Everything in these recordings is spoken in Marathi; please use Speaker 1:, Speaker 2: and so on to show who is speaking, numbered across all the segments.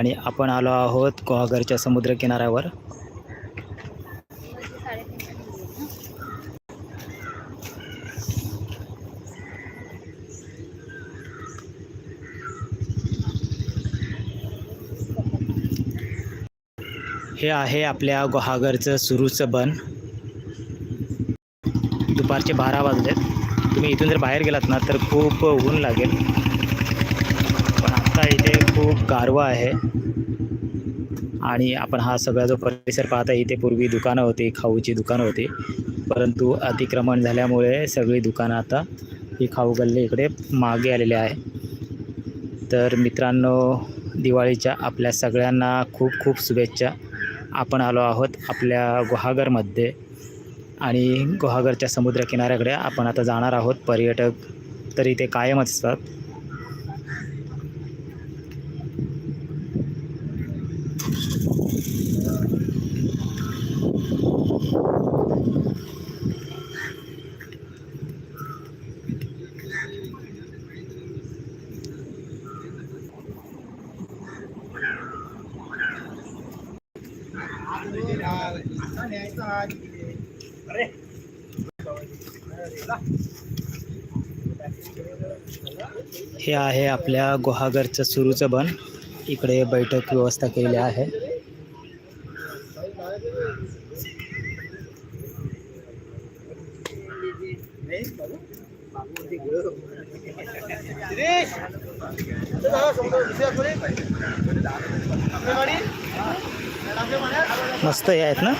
Speaker 1: आणि आपण आलो आहोत गुहागरच्या समुद्र किनाऱ्यावर हे आहे आपल्या गुहागरचं सुरूचं बन. दुपारचे बारा वाजलेत. तुम्ही इथून जर बाहेर गेलात ना तर खूप ऊन लागेल. पण आता इथे खूप गारवा आहे. आणि आपण हा सगळा जो परिसर पाहता इथे पूर्वी दुकानं होती खाऊची दुकानं होती. परंतु अतिक्रमण झाल्यामुळे सगळी दुकानं आता ही खाऊ गल्ली इकडे मागे आलेली आहे. तर मित्रांनो दिवाळीच्या आपल्या सगळ्यांना खूप खूप शुभेच्छा. आपण आलो आहोत आपल्या गुहागरमध्ये आणि गुहागरच्या समुद्रकिनाऱ्याकडे आपण आता जाणार आहोत. पर्यटक तर इथे कायम असतात. हे आहे आपल्या गुहागरचं सुरूचं बन. इकडे बैठक व्यवस्था केलेली आहे. मस्त हे आहेत ना?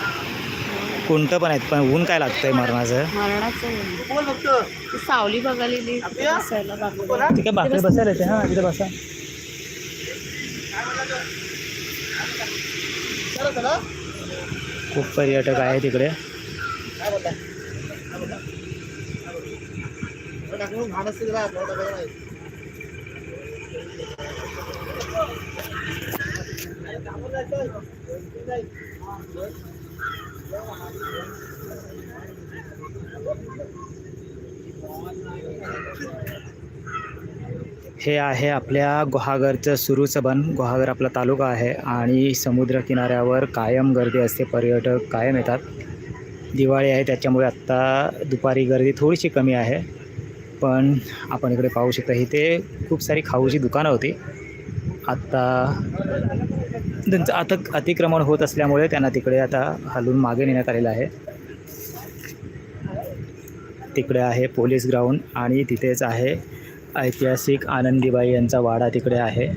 Speaker 1: कुंट पण आहेत पण ऊन काय लागतंय मरणाचं?
Speaker 2: मरणाचं सावली बघायला तिथे बसायला
Speaker 1: आहे येते हां तिथे बसा. खूप पर्यटक आहेत तिकडे हे आहे आपल्या गुहागरचं सुरूचं गुहागर आपला तालुका आहे आणि समुद्रकिनाऱ्यावर कायम गर्दी असते. पर्यटक कायम येतात. दिवाळी आहे त्याच्यामुळे आत्ता दुपारी गर्दी थोडीशी कमी आहे. पण आपण इकडे पाहू शकता इथे खूप सारी खाऊची दुकानं होती. आत्ता त्यांचं आता अतिक्रमण होत असल्यामुळे त्यांना तिकडे आता हलवून मागे नेण्यात आलेलं आहे. तिकडे आहे पोलीस ग्राउंड आणि तिथेच आहे ऐतिहासिक आनंदीबाई यांचा वाडा तिकडे आहे.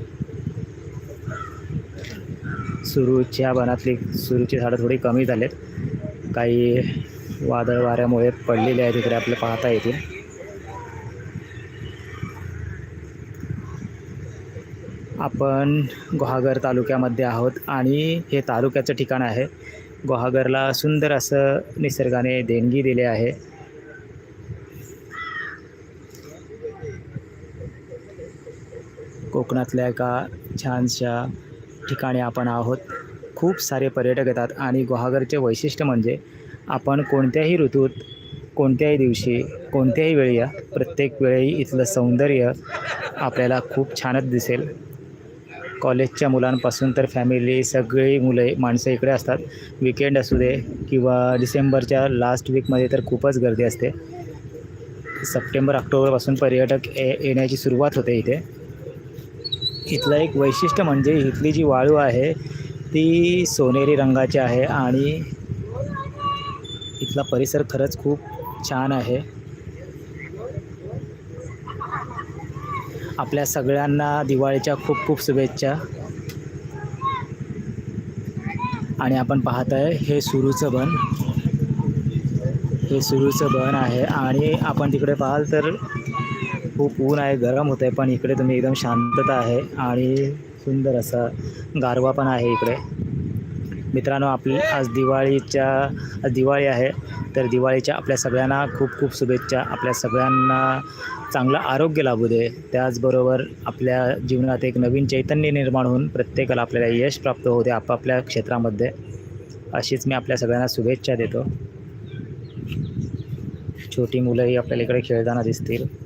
Speaker 1: सुरूच्या बनातली सुरूची झाडं थोडी कमी झालेत. काही वादळ वाऱ्यामुळे पडलेले आहे तिकडे आपलं पाहता येतील. आपण गुहागर तालुक्यामध्ये आहोत आणि हे तालुक्याचं ठिकाण आहे. गुहागरला सुंदर असं निसर्गाने देणगी दिली आहे. कोकणातल्या एका छानशा ठिकाणी आपण आहोत. खूप सारे पर्यटक येतात आणि गुहागरचे वैशिष्ट्य म्हणजे आपण कोणत्याही ऋतूत कोणत्याही दिवशी कोणत्याही वेळी या प्रत्येक वेळी इथलं सौंदर्य आपल्याला खूप छानच दिसेल. कॉलेजच्या मुलांपासून तर फॅमिली सगळी मुले माणसं इकडे असतात. विकेंड असू दे किंवा डिसेंबरच्या लास्ट वीकमध्ये तर खूपच गर्दी असते. सप्टेंबर ऑक्टोबरपासून पर्यटक ये येण्याची सुरुवात होते इथे. इथलं एक वैशिष्ट्य म्हणजे इथली जी वाळू आहे ती सोनेरी रंगाची आहे आणि इथला परिसर खरंच खूप छान आहे. आपल्या सगळ्यांना दिवाळीच्या खूप खूप शुभेच्छा. आणि आपण पाहत आहे हे सुरूचं बन. हे सुरूचं बन आहे. आणि आपण तिकडे पाहाल तर खूप ऊन आहे गरम होतं आहे पण इकडे तुम्ही एकदम शांतता आहे आणि सुंदर असा गारवा पण आहे इकडे. मित्रांनो आपली आज दिवाळीच्या दिवाळी आहे. तर दिवाळीच्या आपल्या सगळ्यांना खूप खूप शुभेच्छा. आपल्या सगळ्यांना चांगलं आरोग्य लाभू दे. त्याचबरोबर आपल्या जीवनात एक नवीन चैतन्य निर्माण होऊन प्रत्येकाला आपल्याला यश प्राप्त होते आपापल्या क्षेत्रामध्ये. अशीच मी आपल्या सगळ्यांना शुभेच्छा देतो. छोटी मुलंही आपल्याला इकडे खेळताना दिसतील.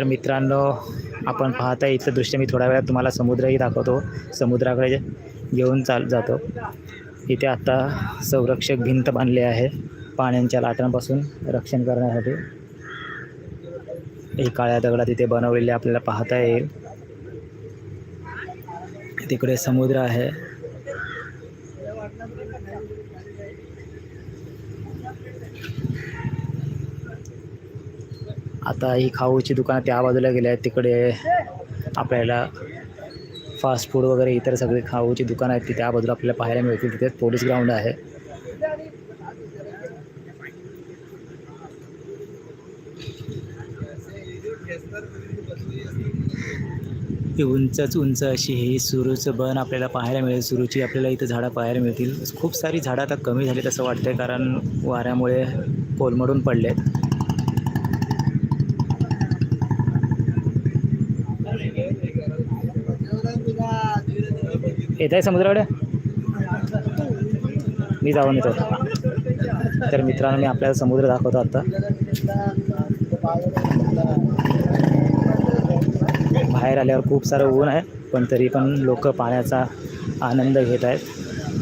Speaker 1: तर मित्रांनो आपण पाहता इथलं दृश्य. मी थोड्या वेळात तुम्हाला समुद्रही दाखवतो. समुद्राकडे घेऊन चाल जातो. इथे आत्ता संरक्षक भिंत बांधली आहे. पाण्याच्या लाटांपासून रक्षण करण्यासाठी. एक काळ्या दगडात इथे बनवलेले आपल्याला पाहता येईल. तिकडे समुद्र आहे. आता ही खाऊची दुकानं त्या बाजूला गेले आहेत. तिकडे आपल्याला फास्ट फूड वगैरे इतर सगळे खाऊची दुकानं आहेत ती त्या बाजूला आपल्याला पाहायला मिळतील. तिथे पोलीस ग्राउंड आहे. ही उंचच उंच अशी ही सुरूचं बन आपल्याला पाहायला मिळेल. सुरूची आपल्याला इथं झाडं पाहायला मिळतील. खूप सारी झाडं आता कमी झाली असं वाटतं कारण वाऱ्यामुळे कोलमडून पडलेत. येत आहे समुद्राकडे? मी जाऊन येतो. तर मित्रांनो मी आपल्याला समुद्र दाखवतो आता. बाहेर आल्यावर खूप सारं ऊन आहे पण तरी पण लोक पाण्याचा आनंद घेत आहेत.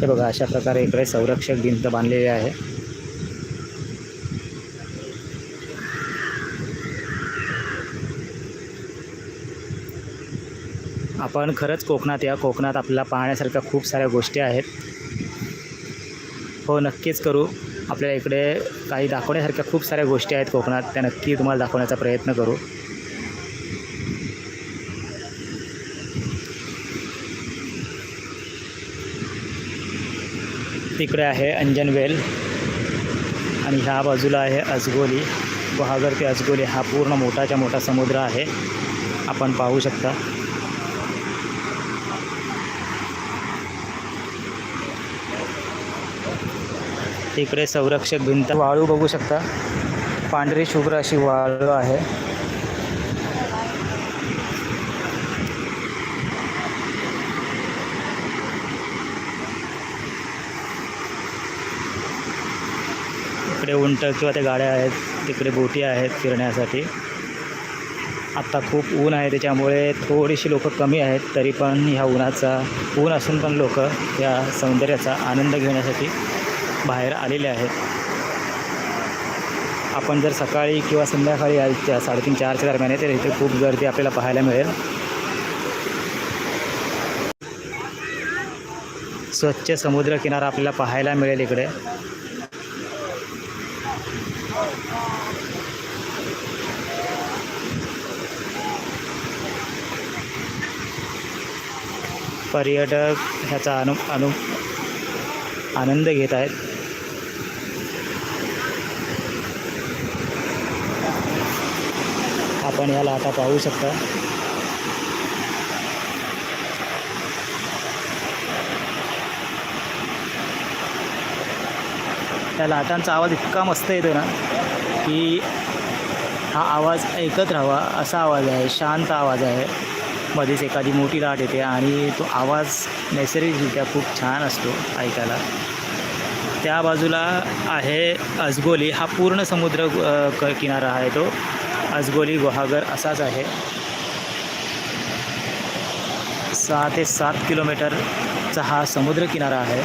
Speaker 1: हे बघा अशा प्रकारे इकडे संरक्षक भिंत बांधलेली आहे. आपण खरंच कोकणात या. कोकणात आपल्याला पाहण्यासारख्या खूप साऱ्या गोष्टी आहेत. हो नक्कीच करू. आपल्या इकडे काही दाखवण्यासारख्या खूप साऱ्या गोष्टी आहेत कोकणात. त्या नक्की तुम्हाला दाखवण्याचा प्रयत्न करू. तिकडे आहे अंजनवेल आणि ह्या बाजूला आहे अजगोली. गुहागर ते अजगोली हा पूर्ण मोठाच्या मोठा समुद्र आहे. आपण पाहू शकता. तिकडे संरक्षक भिंत. वाळू बघू शकता. पांढरी शुभ्र अशी वाळू आहे. इकडे उंट किंवा त्या गाड्या आहेत. तिकडे बोटी आहेत फिरण्यासाठी. आत्ता खूप ऊन आहे. त्याच्यामुळे थोडीशी लोकं कमी आहेत. तरी पण ह्या उन्हाचा ऊन असून पण लोक या सौंदर्याचा आनंद घेण्यासाठी बाहेर आलेले आहेत. आपण जर सकाळी किंवा संध्याकाळी यायच्या साडेतीन चारच्या दरम्यान येते तर इथे खूप गर्दी आपल्याला पाहायला मिळेल. स्वच्छ समुद्रकिनारा आपल्याला पाहायला मिळेल इकडे. पर्यटक ह्याचा अनु अनु आनंद घेत आहेत. आपण या लाटा पाहू शकता. त्या लाटांचा आवाज इतका मस्त येतो ना की हा आवाज ऐकत राहावा असा आवाज आहे शांत आवाज आहे. मध्येच एखादी मोठी लाट येते आणि तो आवाज नैसर्गिकरित्या खूप छान असतो ऐकायला. त्या बाजूला आहे अजगोली. हा पूर्ण समुद्र क किनारा आहे तो. आजगोली गुहागर असाच आहे. सहा ते सात किलोमीटरचा हा समुद्र किनारा आहे.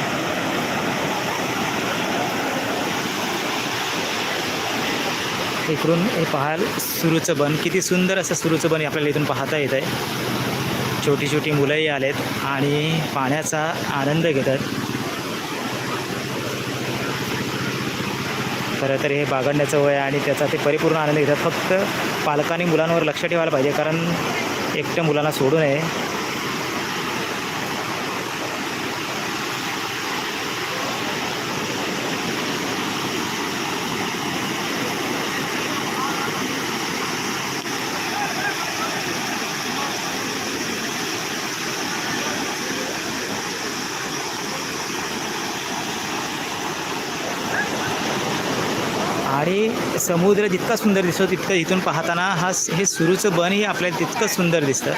Speaker 1: इकडून हे पाहाल सुरूचं बन किती सुंदर असं सुरूचं बन आपल्याला इथून पाहता येत आहे छोटी छोटी मुलंही आलेत आणि पाण्याचा आनंद घेतात. खरं तर हे बागडण्याचं वय आणि त्याचा ते परिपूर्ण आनंद घेतात. फक्त पालकांनी मुलांवर लक्ष ठेवायला पाहिजे कारण एकटं मुलांना सोडू नये आणि समुद्र जितका सुंदर दिसतो तितकं इथून पाहताना हा हे सुरूचं बनही आपल्याला तितकंच सुंदर दिसतं.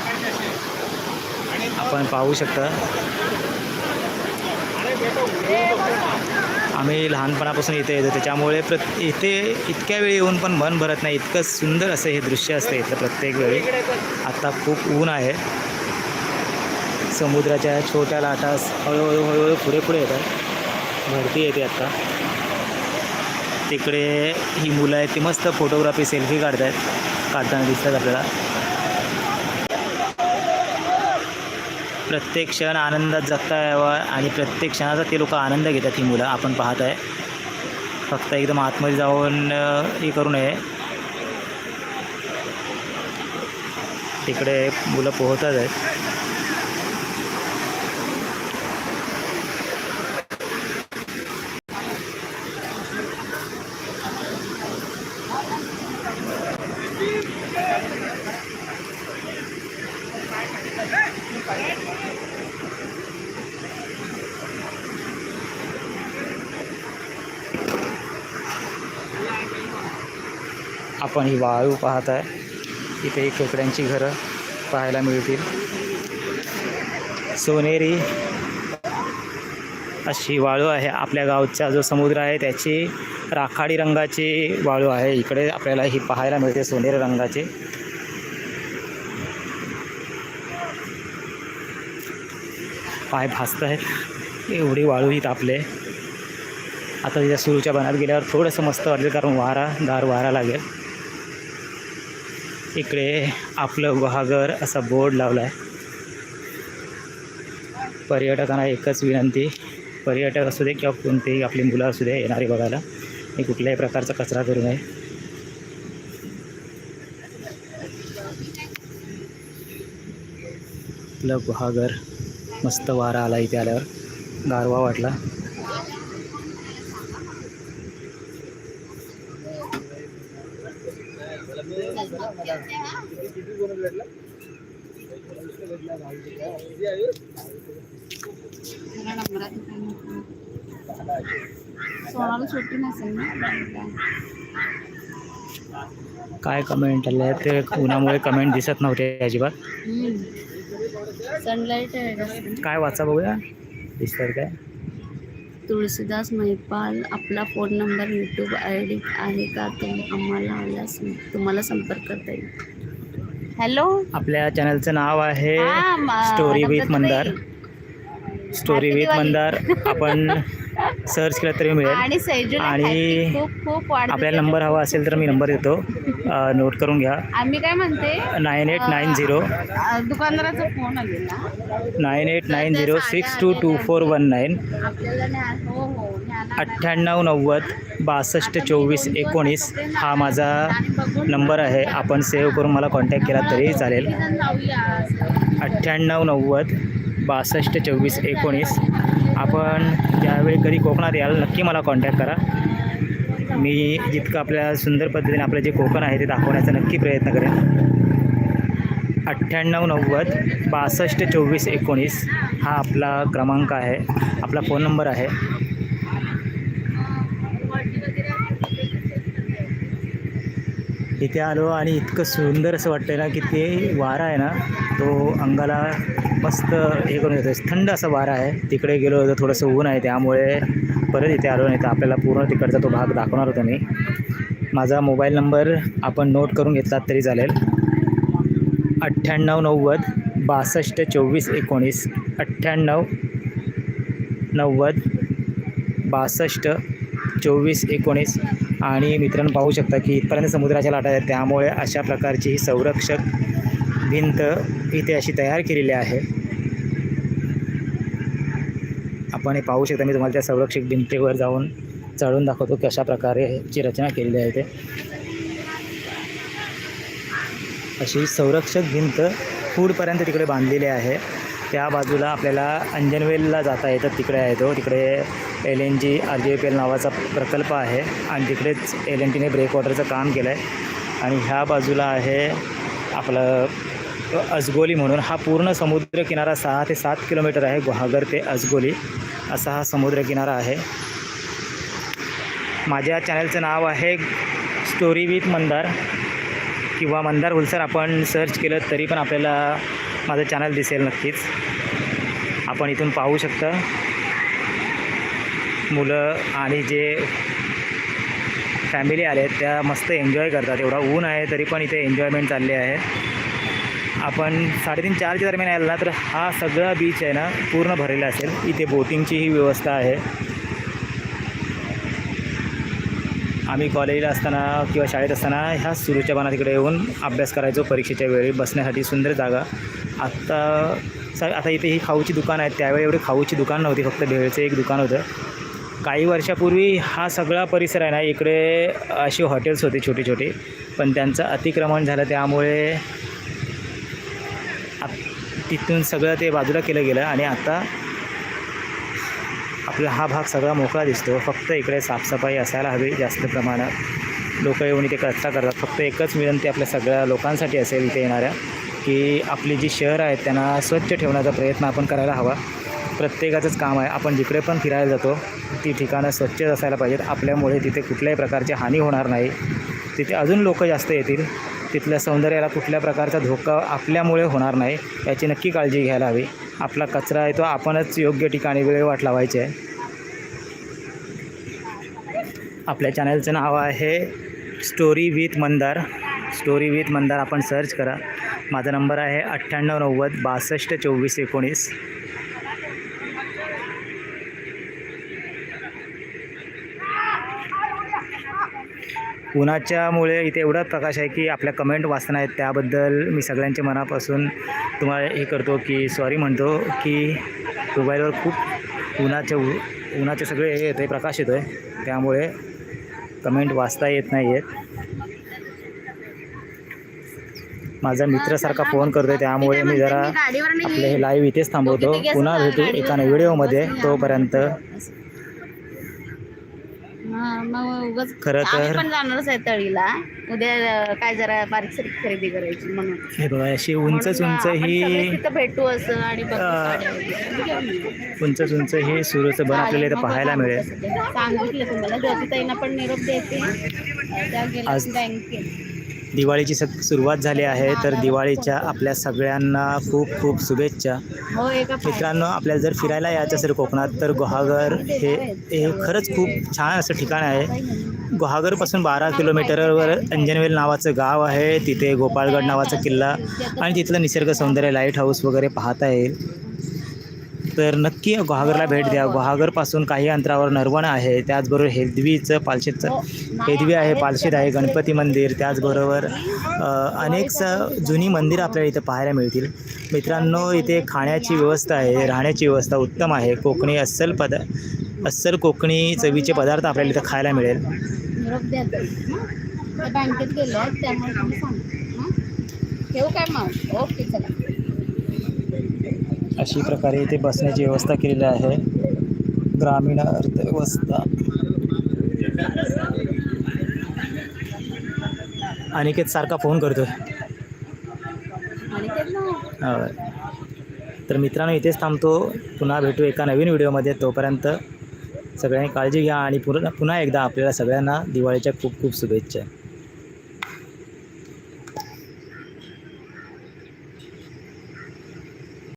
Speaker 1: आपण पाहू शकता. आम्ही लहानपणापासून इथे येतो त्याच्यामुळे प्र इथे इतक्या वेळी येऊन पण मन भरत नाही इतकं सुंदर असं हे दृश्य असतं इथलं प्रत्येक वेळी. आत्ता खूप ऊन आहे. समुद्राच्या छोट्या लाटा हळूहळू हळूहळू पुढे पुढे येतात. भरती येते आत्ता तिकडे ही मुलं आहेत ती मस्त फोटोग्राफी सेल्फी काढत आहेत काढताना दिसतात आपल्याला. प्रत्येक क्षण आनंदात जगता यावा आणि प्रत्येक क्षणाचा ते लोक आनंद घेतात ही मुलं आपण पाहत आहे फक्त एकदम आतमध्ये जाऊन हे करू नये. तिकडे मुलं पोहतात आहेत. आपण ही वाळू पाहत आहे इथे खेकड्यांची घरं पाहायला मिळतील. सोनेरी अशी वाळू आहे आपल्या गावचा जो समुद्र आहे त्याची राखाडी रंगाची वाळू आहे. इकडे आपल्याला ही पाहायला मिळते सोनेरी रंगाची. पाय भासत आहेत एवढी वाळू ही तापले आता तिच्या सुरूच्या बनात गेल्यावर थोडंसं मस्त वाटेल कारण वारा गार वारा लागेल. इकडे आपलं गुहागर असा बोर्ड लावला आहे पर्यटकांना एकच विनंती पर्यटक असू दे किंवा कोणतेही आपली मुलं असू दे येणारे बघायला. हे कुठल्याही प्रकारचा कचरा करू नये. आपलं गुहागर मस्त वारा आला इथे आल्यावर. गारवा वाटला.
Speaker 2: सोनाला सुट्टी नसेल ना?
Speaker 1: काय कमेंट आले ते उन्हामुळे कमेंट दिसत नव्हते अजिबात.
Speaker 2: सनलाईट आहे.
Speaker 1: काय वाचा बघूया? दिसतात काय?
Speaker 2: तुळशीदास महिपाल आपला phone number YouTube I D आहे का? तुम्ही आम्हाला आल्यास तुम्हाला संपर्क करता येईल. हॅलो
Speaker 1: आपल्या चॅनलचं नाव आहे story with. Mandar story with. Mandar. आपण सर्च केलं तरी मिळेल.
Speaker 2: आणि
Speaker 1: आपल्याला नंबर हवा असेल तर मी नंबर देतो. नोट करून घ्या.
Speaker 2: आम्ही काय म्हणते?
Speaker 1: Nine eight nine zero.
Speaker 2: दुकानदाराचा phone
Speaker 1: nine eight nine zero six two two four one nine.
Speaker 2: हो हो
Speaker 1: अठ्ठ्याण्णव नव्वद बासष्ट चोवीस एकोणीस हा माझा नंबर आहे. आपण सेव्ह करून मला कॉन्टॅक्ट केला तरीही चालेल. अठ्ठ्याण्णव नव्वद बासष्ट चोवीस एकोणीस. आपण ज्यावेळी कधी कोकणात याल नक्की मला कॉन्टॅक्ट करा. मी जितकं आपल्या सुंदर पद्धतीने आपलं जे कोकण आहे ते दाखवण्याचा नक्की प्रयत्न करेन. अठ्ठ्याण्णव नव्वद बासष्ट चोवीस एकोणीस हा आपला क्रमांक आहे. आपला फोन नंबर आहे. इथे आलो आणि इतकं सुंदर असं वाटतं ना की ते वारा आहे ना तो अंगाला मस्त हे करून देतो थंड असा वारा आहे. तिकडे गेलो होतो थोडंसं ऊन आहे त्यामुळे परत इथे आलो नाही तर आपल्याला पूर्ण तिकडचा तो भाग दाखवणार होतो मी. माझा मोबाईल नंबर आपण नोट करून घेतलात तरी चालेल. अठ्ठ्याण्णव नव्वद बासष्ट चोवीस एकोणीस. अठ्ठ्याण्णव नव्वद बासष्ट चोवीस एकोणीस. आणि मित्रांनो पाहू शकता की इथपर्यंत समुद्राच्या लाटा आहेत. त्यामुळे अशा प्रकारची ही संरक्षक भिंत इथे अशी तयार केलेली आहे. आपण हे पाहू शकता मी तुम्हाला त्या संरक्षक भिंतीवर जाऊन चढून दाखवतो कशा प्रकारे ची रचना केलेली आहे ते अशी संरक्षक भिंत पूरपर्यंत तिकडे बांधलेली आहे. त्या बाजूला आपल्याला अंजनवेलला जाता येतं तिकडे आहे तो. तिकडे L N G R G P L नावाचा प्रकल्प आहे आणि तिकडेच एल एन टीने ब्रेक वॉटरचं काम केलं आहे. आणि ह्या बाजूला आहे आपलं अजगोली म्हणून. हा पूर्ण समुद्रकिनारा सहा ते सात किलोमीटर आहे. गुहागर ते अजगोली असा हा समुद्रकिनारा आहे. माझ्या चॅनलचं नाव आहे स्टोरी विथ मंदार किंवा मंदार हुलसर आपण सर्च केलं तरी पण आपल्याला माझं चॅनल दिसेल नक्कीच. आपण इथून पाहू शकता. मुलं आणि जे फॅमिली आले आहेत त्या मस्त एन्जॉय करतात. एवढा ऊन आहे तरी पण इथे एन्जॉयमेंट चालली आहे. आपण साडेतीन चारच्या दरम्यान यायला ना तर हा सगळा बीच आहे ना पूर्ण भरलेला असेल. इथे बोटिंगची ही व्यवस्था आहे. आम्ही कॉलेजला असताना किंवा शाळेत असताना ह्या सुरूच्या बाणा तिकडे येऊन अभ्यास करायचो. परीक्षेच्या वेळी बसण्यासाठी सुंदर जागा. आत्ता स आता इथे ही खाऊची दुकान आहेत त्यावेळी एवढी खाऊची दुकान नव्हती. फक्त भेळचं एक दुकान होतं. काही वर्षापूर्वी हा सगळा परिसर आहे ना इकडे अशी हॉटेल्स होती छोटी छोटी पण त्यांचं अतिक्रमण झालं त्यामुळे तिथून सगळं ते बाजूला केलं गेलं आणि आता आपला हा भाग सगळा मोकळा दिसतो. फक्त इकडे साफसफाई असायला हवी जास्त प्रमाणात. लोक येऊन इथे कचरा करतात. फक्त एकच विनंती आपल्या सगळ्या लोकांसाठी असेल इथे येणाऱ्या की आपली जी शहर आहेत त्यांना स्वच्छ ठेवण्याचा प्रयत्न आपण करायला हवा. प्रत्येकाचंच काम आहे. आपण जिकडे पण फिरायला जातो ती ठिकाणं स्वच्छ असायला पाहिजेत. आपल्यामुळे तिथे कुठल्याही प्रकारची हानी होणार नाही. तिथे अजून लोक जास्त येतील. तिथल्या सौंदर्याला कुठल्या प्रकारचा धोका आपल्यामुळे होणार नाही याची नक्की काळजी घ्यायला हवी. आपला कचरा आहे तो आपणच योग्य ठिकाणी वेळवाट लावायची आहे. आपल्या चॅनलचं नाव आहे story with Mandar. Story with Mandar आपण सर्च करा. माझा नंबर आहे अठ्ठ्याण्णव नव्वद बासष्ट चोवीस एकोणीस. उन्हाच्यामुळे इथे एवढा प्रकाश आहे की आपल्या कमेंट वाचना आहेत. त्याबद्दल मी सगळ्यांच्या मनापासून तुम्हाला हे करतो की सॉरी म्हणतो की मोबाईलवर खूप उन्हाचे उ उन्हाचे सगळे हे येतं आहे प्रकाश येतो आहे त्यामुळे कमेंट वाचता येत नाही आहेत माझा मित्रासारखा फोन करतो आहे त्यामुळे मी जरा आपले हे लाईव्ह इथेच थांबवतो. पुन्हा भेटू एका व्हिडिओमध्ये तोपर्यंत
Speaker 2: हा, मग उगाच
Speaker 1: खरं
Speaker 2: आम्ही
Speaker 1: तर-
Speaker 2: पण जाणारच आहे तळीला उद्या काय जरा बारीक सारीक खरेदी करायची म्हणून
Speaker 1: हे बघा अशी उंच
Speaker 2: म्हणून
Speaker 1: उंच
Speaker 2: आपण
Speaker 1: ही
Speaker 2: तिथं भेटू असं आणि बघू
Speaker 1: अं,
Speaker 2: साड्या वगैरे. घेऊन येऊ.
Speaker 1: उंच उंच हे सूर्याचं बन आपल्याला इथं
Speaker 2: मग
Speaker 1: पाहायला
Speaker 2: बघा
Speaker 1: मिळेल
Speaker 2: कसं ते. सांगितलं तुम्हाला ज्योतिताईंना पण निरोप द्यायचे अं, त्या गेल्या
Speaker 1: आज-
Speaker 2: बँकेत
Speaker 1: दिवाळीची स सुरुवात झाली आहे तर दिवाळीच्या आपल्या सगळ्यांना खूप खूप शुभेच्छा.
Speaker 2: हो
Speaker 1: मित्रांनो आपल्याला जर फिरायला यायचं असेल कोकणात तर गुहागर हे हे खरंच खूप छान असं ठिकाण आहे. गुहागरपासून बारा किलोमीटरवर अंजनवेल नावाचं गाव आहे. तिथे गोपाळगड नावाचा किल्ला आणि तिथलं निसर्ग सौंदर्य लाइट हाऊस वगैरे पाहता येईल. तर नक्की गुहागरला भेट द्या. गुहागरपासून काही अंतरावर नरवण आहे. त्याचबरोबर हेदवीचं पालशेतचं हेदवी आहे पालशेत आहे गणपती मंदिर. त्याचबरोबर अनेक स जुनी मंदिरं आपल्याला इथं पाहायला मिळतील. मित्रांनो इथे खाण्याची व्यवस्था आहे राहण्याची व्यवस्था उत्तम आहे. कोकणी अस्सल पद अस्सल कोकणी चवीचे पदार्थ आपल्याला इथं खायला मिळेल.
Speaker 2: हं? बँकेत त्यामुळे हं? ठेवू काय मग? ओके चला.
Speaker 1: अशी प्रकारे इथे बसण्याची व्यवस्था केलेली आहे. ग्रामीण अर्थव्यवस्था. अनिकेत सारखा फोन करतोय.
Speaker 2: आणि ते ना?
Speaker 1: होय. तर मित्रांनो इथेच थांबतो. पुन्हा भेटू एका नवीन व्हिडिओमध्ये. तोपर्यंत सगळ्यांनी काळजी घ्या आणि पुन्हा पुन्हा एकदा आपल्याला सगळ्यांना दिवाळीच्या खूप खूप शुभेच्छा.